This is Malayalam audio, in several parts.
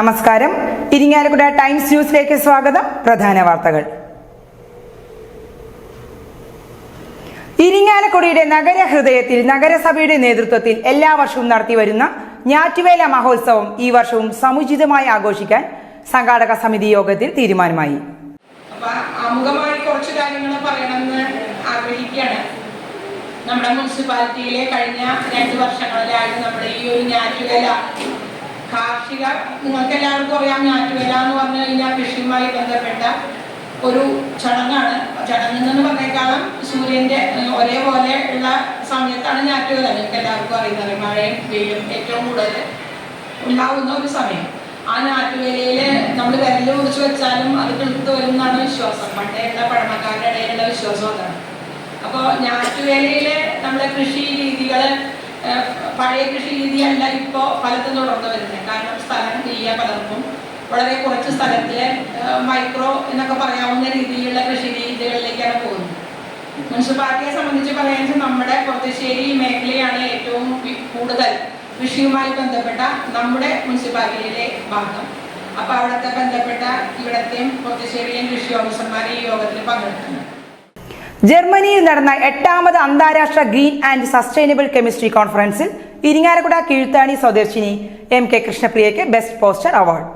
നമസ്കാരം. ഇരിങ്ങാലക്കുട ടൈംസ് ന്യൂസിലേക്ക് സ്വാഗതം. പ്രധാന വാർത്തകൾ. ഇരിങ്ങാലക്കുടയുടെ നഗരഹൃദയത്തിൽ നഗരസഭയുടെ നേതൃത്വത്തിൽ എല്ലാ വർഷവും നടത്തി വരുന്ന ഞാറ്റുവേല മഹോത്സവം ഈ വർഷവും സമുചിതമായി ആഘോഷിക്കാൻ സംഘാടക സമിതി യോഗത്തിൽ തീരുമാനമായി. കുറച്ച് നമ്മുടെ മുനിസിപ്പാലിറ്റിയിലെ കഴിഞ്ഞ രണ്ട് വർഷങ്ങളിലായിട്ട് നമ്മുടെ ഈ ഒരു ഞാറ്റുവേല കാർഷിക നിങ്ങൾക്ക് എല്ലാവർക്കും അറിയാം ഞാറ്റുവേല എന്ന് പറഞ്ഞു കഴിഞ്ഞാൽ കൃഷിയുമായി ബന്ധപ്പെട്ട ഒരു ചടങ്ങാണ്. ചടങ്ങിൽ നിന്ന് പറഞ്ഞേക്കാളും സൂര്യന്റെ ഒരേപോലെ ഉള്ള സമയത്താണ് ഞാറ്റുവേല. നിങ്ങൾക്ക് എല്ലാവർക്കും അറിയുന്നത് മഴയും വെയിലും ഏറ്റവും കൂടുതൽ ഉണ്ടാവുന്ന ഒരു സമയം. ആ ഞാറ്റുവേലയിൽ നമ്മൾ വിരൽ മുറിച്ച് വെച്ചാലും അത് കിളുത്ത് വരും എന്നാണ് വിശ്വാസം. പണ്ടേയുള്ള പഴമക്കാരുടെ ഇടയിലുള്ള വിശ്വാസം അതാണ്. അപ്പോൾ ഞാറ്റുവേലയിൽ നമ്മുടെ കൃഷി രീതികൾ ഏഹ്, പഴയ കൃഷി രീതിയല്ല ഇപ്പോൾ പലതും തുടർന്ന് വരുന്നത്. കാരണം സ്ഥലം ഇല്ല പലർക്കും. വളരെ കുറച്ച് സ്ഥലത്തിലെ മൈക്രോ എന്നൊക്കെ പറയാവുന്ന രീതിയിലുള്ള കൃഷി രീതികളിലേക്കാണ് പോകുന്നത്. മുനിസിപ്പാലിറ്റിയെ സംബന്ധിച്ച് പറയുന്നത് നമ്മുടെ കൊത്തശ്ശേരി മേഖലയാണ് ഏറ്റവും കൂടുതൽ കൃഷിയുമായി ബന്ധപ്പെട്ട നമ്മുടെ മുനിസിപ്പാലിറ്റിയിലെ ഭാഗം. അപ്പോൾ അവിടുത്തെ ബന്ധപ്പെട്ട ഇവിടത്തെയും കൊത്തശ്ശേരിയിലെയും കൃഷി ഓഫീസർമാരെ ഈ യോഗത്തിൽ പങ്കെടുക്കുന്നു ജർമ്മനിയിൽ നടന്ന എട്ടാമത് അന്താരാഷ്ട്ര ഗ്രീൻ ആൻഡ് സസ്റ്റൈനബിൾ കെമിസ്ട്രി കോൺഫറൻസിൽ ഇരിങ്ങാലക്കുട കീഴ്ത്താണി സ്വദേശിനി എം കെ കൃഷ്ണപ്രിയയ്ക്ക് ബെസ്റ്റ് പോസ്റ്റർ അവാർഡ്.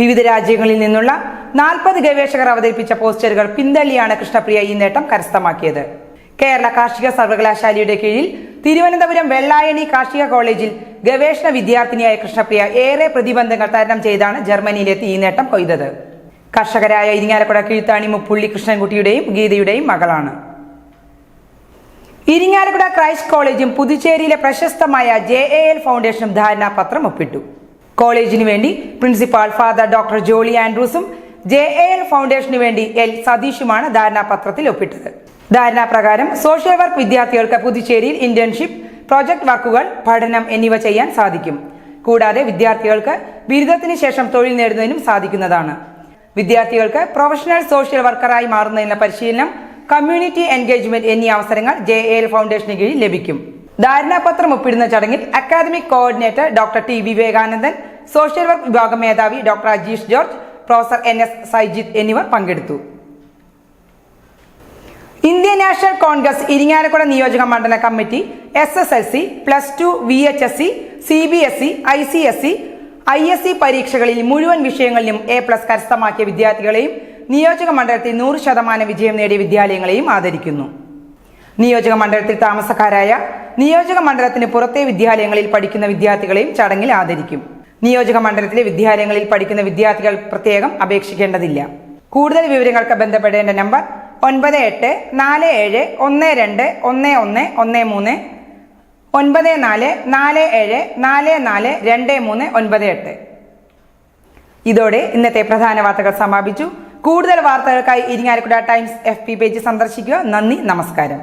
വിവിധ രാജ്യങ്ങളിൽ നിന്നുള്ള നാൽപ്പത് ഗവേഷകർ അവതരിപ്പിച്ച പോസ്റ്ററുകൾ പിന്തള്ളിയാണ് കൃഷ്ണപ്രിയ ഈ നേട്ടം കരസ്ഥമാക്കിയത്. കേരള കാർഷിക സർവകലാശാലയുടെ കീഴിൽ തിരുവനന്തപുരം വെള്ളായണി കാർഷിക കോളേജിൽ ഗവേഷണ വിദ്യാർത്ഥിനിയായ കൃഷ്ണപ്രിയ ഏറെ പ്രതിബന്ധങ്ങൾ തരണം ചെയ്താണ് ജർമ്മനിയിലെത്തി ഈ നേട്ടം കൊയ്തത്. കർഷകരായ ഇരിങ്ങാലക്കുട കീഴ്ത്താണി മുപ്പുള്ളി കൃഷ്ണൻകുട്ടിയുടെയും ഗീതയുടെയും മകളാണ്. ഇരിങ്ങാലക്കുട ക്രൈസ്റ്റ് കോളേജും പുതുച്ചേരിയിലെ പ്രശസ്തമായ ജെ എ എൽ ഫൗണ്ടേഷനും ധാരണാപത്രം ഒപ്പിട്ടു. കോളേജിനു വേണ്ടി പ്രിൻസിപ്പാൾ ഫാദർ ഡോക്ടർ ജോളി ആൻഡ്രൂസും ജെ എ എൽ ഫൗണ്ടേഷനു വേണ്ടി എൽ സതീഷുമാണ് ധാരണാപത്രത്തിൽ ഒപ്പിട്ടത്. ധാരണാപ്രകാരം സോഷ്യൽ വർക്ക് വിദ്യാർത്ഥികൾക്ക് പുതുച്ചേരിയിൽ ഇന്റേൺഷിപ്പ് പ്രോജക്ട് വർക്കുകൾ പഠനം എന്നിവ ചെയ്യാൻ സാധിക്കും. കൂടാതെ വിദ്യാർത്ഥികൾക്ക് ബിരുദത്തിന് ശേഷം തൊഴിൽ നേടുന്നതിനും സാധിക്കുന്നതാണ്. വിദ്യാർത്ഥികൾക്ക് പ്രൊഫഷണൽ സോഷ്യൽ വർക്കറായി മാറുന്നതിനുള്ള പരിശീലനം കമ്മ്യൂണിറ്റി എൻഗേജ്മെന്റ് എന്നീ അവസരങ്ങൾ ജെ എൽ ഫൗണ്ടേഷന് കീഴിൽ ലഭിക്കും. ധാരണാപത്രം ഒപ്പിടുന്ന ചടങ്ങിൽ academic coordinator doctor T Vivekanandan social work വിഭാഗ മേധാവി doctor Ajeesh George professor N S Saijith എന്നിവർ പങ്കെടുത്തു. ഇന്ത്യൻ നാഷണൽ കോൺഗ്രസ് ഇരിങ്ങാലക്കുട നിയോജക മണ്ഡല committee S S L C plus two V H S C C B S E I C S C I S C പരീക്ഷകളിൽ മുഴുവൻ വിഷയങ്ങളിലും എ പ്ലസ് കരസ്ഥമാക്കിയ വിദ്യാർത്ഥികളെയും നിയോജക മണ്ഡലത്തിൽ നൂറ് ശതമാനം വിജയം നേടിയ വിദ്യാലയങ്ങളെയും ആദരിക്കുന്നു. നിയോജക മണ്ഡലത്തിൽ താമസക്കാരായ നിയോജക മണ്ഡലത്തിന് പുറത്തെ വിദ്യാലയങ്ങളിൽ പഠിക്കുന്ന വിദ്യാർത്ഥികളെയും ചടങ്ങിൽ ആദരിക്കും. നിയോജക മണ്ഡലത്തിലെ വിദ്യാലയങ്ങളിൽ പഠിക്കുന്ന വിദ്യാർത്ഥികൾ പ്രത്യേകം അപേക്ഷിക്കേണ്ടതില്ല. കൂടുതൽ വിവരങ്ങൾക്ക് ബന്ധപ്പെടേണ്ട നമ്പർ ഒൻപത് എട്ട് നാല് ഏഴ് ഒന്ന് രണ്ട് ഒന്ന് ഒന്ന് ഒന്ന് മൂന്ന് ഒൻപത് നാല് നാല് ഏഴ് നാല് നാല് രണ്ട് മൂന്ന് ഒൻപത് എട്ട്. ഇതോടെ ഇന്നത്തെ പ്രധാന വാർത്തകൾ സമാപിച്ചു. കൂടുതൽ വാർത്തകൾക്കായി Irinjalakuda Times F B page സന്ദർശിക്കുക. നന്ദി നമസ്കാരം.